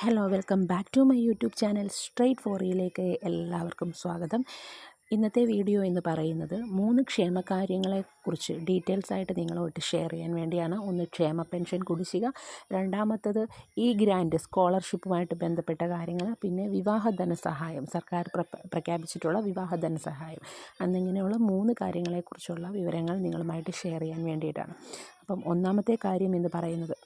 Hello welcome back to my YouTube channel straight ഫോറിയിലേക്ക് എല്ലാവർക്കും സ്വാഗതം. ഇന്നത്തെ വീഡിയോ എന്ന് പറയുന്നത് മൂന്ന് ക്ഷേമകാര്യങ്ങളെക്കുറിച്ച് ഡീറ്റെയിൽസ് ആയിട്ട് നിങ്ങളുമായിട്ട് ഷെയർ ചെയ്യാൻ വേണ്ടിയാണ്. ഒന്ന് ക്ഷേമ പെൻഷൻ കുടിശ്ശിക രണ്ടാമത്തത് ഈ ഗ്രാൻഡ് സ്കോളർഷിപ്പുമായിട്ട് ബന്ധപ്പെട്ട കാര്യങ്ങൾ പിന്നെ വിവാഹ സർക്കാർ പ്ര- പ്രഖ്യാപിച്ചിട്ടുള്ള വിവാഹ ധനസഹായം എന്നിങ്ങനെയുള്ള മൂന്ന് കാര്യങ്ങളെക്കുറിച്ചുള്ള വിവരങ്ങൾ നിങ്ങളുമായിട്ട് ഷെയർ ചെയ്യാൻ വേണ്ടിയിട്ടാണ്. അപ്പം ഒന്നാമത്തെ കാര്യം എന്ന് പറയുന്നത്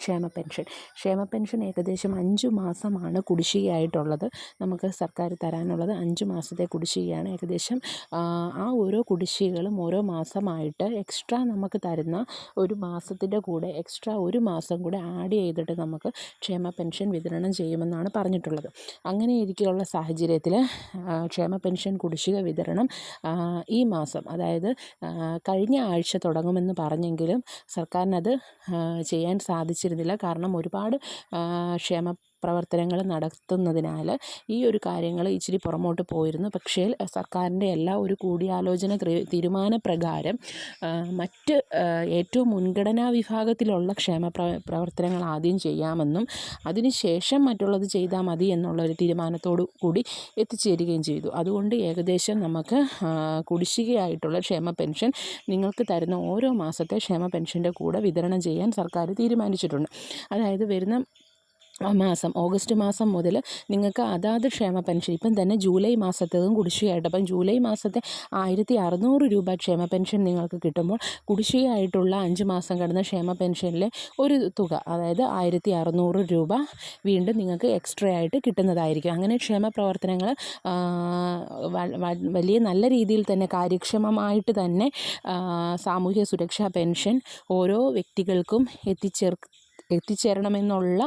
ക്ഷേമ പെൻഷൻ. ക്ഷേമ പെൻഷൻ ഏകദേശം അഞ്ച് മാസമാണ് കുടിശ്ശികയായിട്ടുള്ളത്. നമുക്ക് സർക്കാർ തരാനുള്ളത് അഞ്ച് മാസത്തെ കുടിശ്ശികയാണ്. ഏകദേശം ആ, ഓരോ കുടിശ്ശികകളും ഓരോ മാസമായിട്ട് എക്സ്ട്രാ നമുക്ക് തരുന്ന ഒരു മാസത്തിന്റെ കൂടെ എക്സ്ട്രാ ഒരു മാസം കൂടെ ആഡ് ചെയ്തിട്ട് നമുക്ക് ക്ഷേമ പെൻഷൻ വിതരണം ചെയ്യുമെന്നാണ് പറഞ്ഞിട്ടുള്ളത്. അങ്ങനെ ഇരിക്കെയുള്ള സാഹചര്യത്തിൽ ക്ഷേമ പെൻഷൻ കുടിശ്ശിക വിതരണം ഈ മാസം അതായത് കഴിഞ്ഞ ആഴ്ച തുടങ്ങുമെന്ന് പറഞ്ഞെങ്കിലും സർക്കാരിനത് ചെയ്യാൻ ചെയ്യാൻ സാധിച്ചിരുന്നില്ല കാരണം ഒരുപാട് ക്ഷേമ പ്രവർത്തനങ്ങൾ നടത്തുന്നതിനാൽ ഈ ഒരു കാര്യങ്ങൾ ഇച്ചിരി പുറമോട്ട് പോയിരുന്നു. പക്ഷേ സർക്കാരിന്റെ എല്ലാ ഒരു കൂടിയാലോചന തീരുമാന തീരുമാനപ്രകാരം മറ്റ് ഏറ്റവും മുൻഗണനാ വിഭാഗത്തിലുള്ള ക്ഷേമ പ്രവർത്തനങ്ങൾ ആദ്യം ചെയ്യാമെന്നും അതിനുശേഷം മറ്റുള്ളത് ചെയ്താൽ മതി എന്നുള്ള ഒരു തീരുമാനത്തോടു കൂടി എത്തിച്ചേരുകയും ചെയ്തു. അതുകൊണ്ട് ഏകദേശം നമുക്ക് കുടിശ്ശികയായിട്ടുള്ള ക്ഷേമ പെൻഷൻ നിങ്ങൾക്ക് തരുന്ന ഓരോ മാസത്തെ ക്ഷേമ പെൻഷന്റെ കൂടെ വിതരണം ചെയ്യാൻ സർക്കാർ തീരുമാനിച്ചിട്ടുണ്ട്. അതായത് വരുന്ന മാസം ഓഗസ്റ്റ് മാസം മുതൽ നിങ്ങൾക്ക് അതാത് ക്ഷേമ പെൻഷൻ ഇപ്പം തന്നെ ജൂലൈ മാസത്തേതും കുടിശ്ശികയായിട്ട് അപ്പം ജൂലൈ മാസത്തെ ആയിരത്തി അറുന്നൂറ് രൂപ ക്ഷേമ പെൻഷൻ നിങ്ങൾക്ക് കിട്ടുമ്പോൾ കുടിശ്ശികയായിട്ടുള്ള അഞ്ച് മാസം കിടന്ന ക്ഷേമ പെൻഷനിലെ ഒരു തുക അതായത് ആയിരത്തി അറുന്നൂറ് രൂപ വീണ്ടും നിങ്ങൾക്ക് എക്സ്ട്രാ ആയിട്ട് കിട്ടുന്നതായിരിക്കും. അങ്ങനെ ക്ഷേമ പ്രവർത്തനങ്ങൾ വലിയ നല്ല രീതിയിൽ തന്നെ കാര്യക്ഷമമായിട്ട് തന്നെ സാമൂഹ്യ സുരക്ഷാ പെൻഷൻ ഓരോ വ്യക്തികൾക്കും എത്തിച്ചേർ എത്തിച്ചേരണമെന്നുള്ള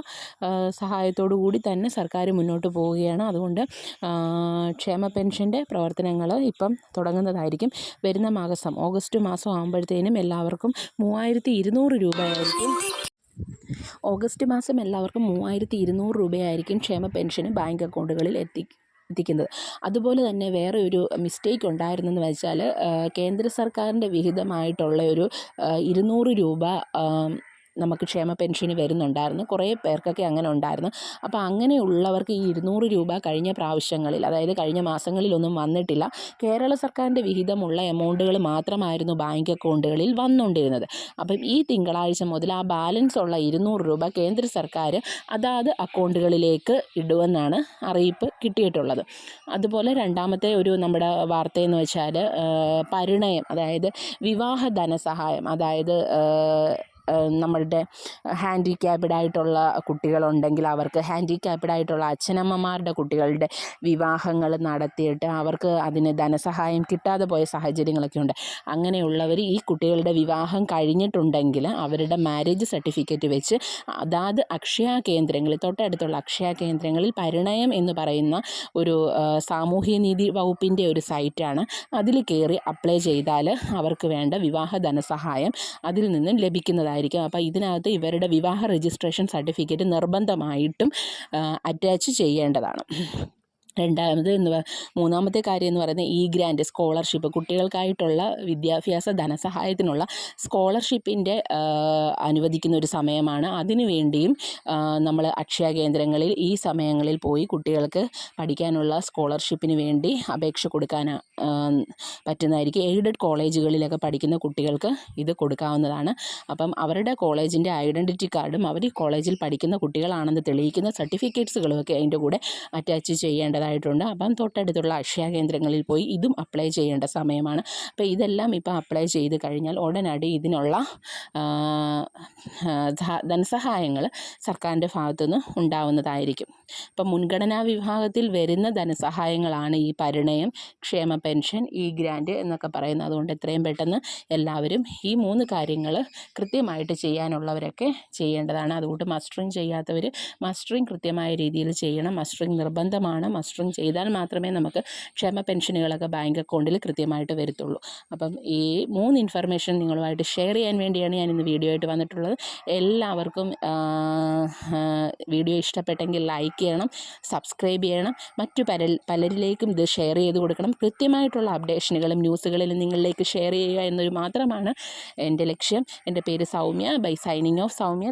സഹായത്തോടു കൂടി തന്നെ സർക്കാർ മുന്നോട്ട് പോവുകയാണ്. അതുകൊണ്ട് ക്ഷേമ പെൻഷന്റെ പ്രവർത്തനങ്ങൾ ഇപ്പം തുടങ്ങുന്നതായിരിക്കും. വരുന്ന മാസം ഓഗസ്റ്റ് മാസം ആകുമ്പോഴത്തേനും എല്ലാവർക്കും മൂവായിരത്തി ഇരുന്നൂറ് രൂപയായിരിക്കും. ഓഗസ്റ്റ് മാസം എല്ലാവർക്കും മൂവായിരത്തി ഇരുന്നൂറ് രൂപയായിരിക്കും ക്ഷേമ പെൻഷന് ബാങ്ക് അക്കൗണ്ടുകളിൽ എത്തി എത്തിക്കുന്നത്. അതുപോലെ തന്നെ വേറെ ഒരു മിസ്റ്റേക്ക് ഉണ്ടായിരുന്നെന്ന് വെച്ചാൽ കേന്ദ്ര സർക്കാരിന്റെ വിഹിതമായിട്ടുള്ള ഒരു ഇരുന്നൂറ് രൂപ നമുക്ക് ക്ഷേമ പെൻഷന് വരുന്നുണ്ടായിരുന്നു. കുറേ പേർക്കൊക്കെ അങ്ങനെ ഉണ്ടായിരുന്നു. അപ്പോൾ അങ്ങനെയുള്ളവർക്ക് ഈ ഇരുന്നൂറ് രൂപ കഴിഞ്ഞ പ്രാവശ്യങ്ങളിൽ അതായത് കഴിഞ്ഞ മാസങ്ങളിലൊന്നും വന്നിട്ടില്ല. കേരള സർക്കാരിന്റെ വിഹിതമുള്ള എമൗണ്ടുകൾ മാത്രമായിരുന്നു ബാങ്ക് അക്കൗണ്ടുകളിൽ വന്നുകൊണ്ടിരുന്നത്. അപ്പം ഈ തിങ്കളാഴ്ച മുതൽ ആ ബാലൻസ് ഉള്ള ഇരുന്നൂറ് രൂപ കേന്ദ്ര സർക്കാർ അതാത് അക്കൗണ്ടുകളിലേക്ക് ഇടുമെന്നാണ് അറിയിപ്പ് കിട്ടിയിട്ടുള്ളത്. അതുപോലെ രണ്ടാമത്തെ ഒരു നമ്മുടെ വാർത്തയെന്ന് വെച്ചാൽ പരിണയം അതായത് വിവാഹ ധനസഹായം അതായത് നമ്മളുടെ ഹാൻഡിക്യാപ്ഡ് ആയിട്ടുള്ള കുട്ടികളുണ്ടെങ്കിൽ അവർക്ക് ഹാൻഡിക്യാപ്ഡ് ആയിട്ടുള്ള അച്ഛനമ്മമാരുടെ കുട്ടികളുടെ വിവാഹങ്ങൾ നടത്തിയിട്ട് അവർക്ക് അതിന് ധനസഹായം കിട്ടാതെ പോയ സാഹചര്യങ്ങളൊക്കെ ഉണ്ട്. അങ്ങനെയുള്ളവർ ഈ കുട്ടികളുടെ വിവാഹം കഴിഞ്ഞിട്ടുണ്ടെങ്കിൽ അവരുടെ മാരേജ് സർട്ടിഫിക്കറ്റ് വെച്ച് അതാത് അക്ഷയ കേന്ദ്രങ്ങളിൽ തൊട്ടടുത്തുള്ള അക്ഷയ കേന്ദ്രങ്ങളിൽ പരിണയം എന്ന് പറയുന്ന ഒരു സാമൂഹ്യ സാമൂഹ്യനീതി വകുപ്പിന്റെ ഒരു സൈറ്റാണ്. അതിൽ കയറി അപ്ലൈ ചെയ്താൽ അവർക്ക് വേണ്ട വിവാഹ ധനസഹായം അതിൽ നിന്നും ലഭിക്കുന്നതായിരിക്കും അപ്പോൾ ഇതിനകത്ത് ഇവരുടെ വിവാഹ രജിസ്ട്രേഷൻ സർട്ടിഫിക്കറ്റ് നിർബന്ധമായിട്ടും അറ്റാച്ച് ചെയ്യേണ്ടതാണ്. രണ്ടാമത് എന്ന് മൂന്നാമത്തെ കാര്യം എന്ന് പറയുന്നത് ഈ ഗ്രാൻഡ് സ്കോളർഷിപ്പ് കുട്ടികൾക്കായിട്ടുള്ള വിദ്യാഭ്യാസ ധനസഹായത്തിനുള്ള സ്കോളർഷിപ്പിന്റെ അനുവദിക്കുന്ന ഒരു സമയമാണ്. അതിനുവേണ്ടിയും നമ്മൾ അക്ഷയ കേന്ദ്രങ്ങളിൽ ഈ സമയങ്ങളിൽ പോയി കുട്ടികൾക്ക് പഠിക്കാനുള്ള സ്കോളർഷിപ്പിന് വേണ്ടി അപേക്ഷ കൊടുക്കാൻ പറ്റുന്നതായിരിക്കും. എയ്ഡഡ് കോളേജുകളിലൊക്കെ പഠിക്കുന്ന കുട്ടികൾക്ക് ഇത് കൊടുക്കാവുന്നതാണ്. അപ്പം അവരുടെ കോളേജിന്റെ ഐഡന്റിറ്റി കാർഡും അവർ കോളേജിൽ പഠിക്കുന്ന കുട്ടികളാണെന്ന് തെളിയിക്കുന്ന സർട്ടിഫിക്കറ്റ്സുകളും ഒക്കെ അതിന്റെ കൂടെ അറ്റാച്ച് ചെയ്യേണ്ടതായിട്ടുണ്ട്. അപ്പം തൊട്ടടുത്തുള്ള അക്ഷയ കേന്ദ്രങ്ങളിൽ പോയി ഇതും അപ്ലൈ ചെയ്യേണ്ട സമയമാണ്. അപ്പോൾ ഇതെല്ലാം ഇപ്പോൾ അപ്ലൈ ചെയ്ത് കഴിഞ്ഞാൽ ഉടനടി ഇതിനുള്ള ധനസഹായങ്ങൾ സർക്കാരിന്റെ ഭാഗത്തുനിന്ന് ഉണ്ടാവുന്നതായിരിക്കും. ഇപ്പം മുൻഗണനാ വിഭാഗത്തിൽ വരുന്ന ധനസഹായങ്ങളാണ് ഈ പരിണയം ക്ഷേമ പെൻഷൻ ഈ ഗ്രാൻഡ് എന്നൊക്കെ പറയുന്നത്. അതുകൊണ്ട് എത്രയും പെട്ടെന്ന് എല്ലാവരും ഈ മൂന്ന് കാര്യങ്ങൾ കൃത്യമായിട്ട് ചെയ്യാനുള്ളവരൊക്കെ ചെയ്യേണ്ടതാണ്. അതുകൊണ്ട് മസ്റ്ററിങ് ചെയ്യാത്തവർ മസ്റ്ററിങ് കൃത്യമായ രീതിയിൽ ചെയ്യണം. മസ്റ്ററിങ് നിർബന്ധമാണ്. മസ്റ്ററിങ് ചെയ്താൽ മാത്രമേ നമുക്ക് ക്ഷേമ പെൻഷനുകളൊക്കെ ബാങ്ക് അക്കൗണ്ടിൽ കൃത്യമായിട്ട് വരത്തുള്ളൂ. അപ്പം ഈ മൂന്ന് ഇൻഫർമേഷൻ നിങ്ങളുമായിട്ട് ഷെയർ ചെയ്യാൻ വേണ്ടിയാണ് ഞാൻ ഇന്ന് വീഡിയോ ആയിട്ട് വന്നിട്ടുള്ളത്. എല്ലാവർക്കും വീഡിയോ ഇഷ്ടപ്പെട്ടെങ്കിൽ ലൈക്ക് ചെയ്യണം സബ്സ്ക്രൈബ് ചെയ്യണം മറ്റു പല പലരിലേക്കും ഇത് ഷെയർ ചെയ്ത് കൊടുക്കണം. കൃത്യമായിട്ടുള്ള അപ്ഡേഷനുകളും ന്യൂസുകളിലും നിങ്ങളിലേക്ക് ഷെയർ ചെയ്യുക എന്നൊരു മാത്രമാണ് എന്റെ ലക്ഷ്യം. എന്റെ പേര് Soumya. Bye signing off Soumya.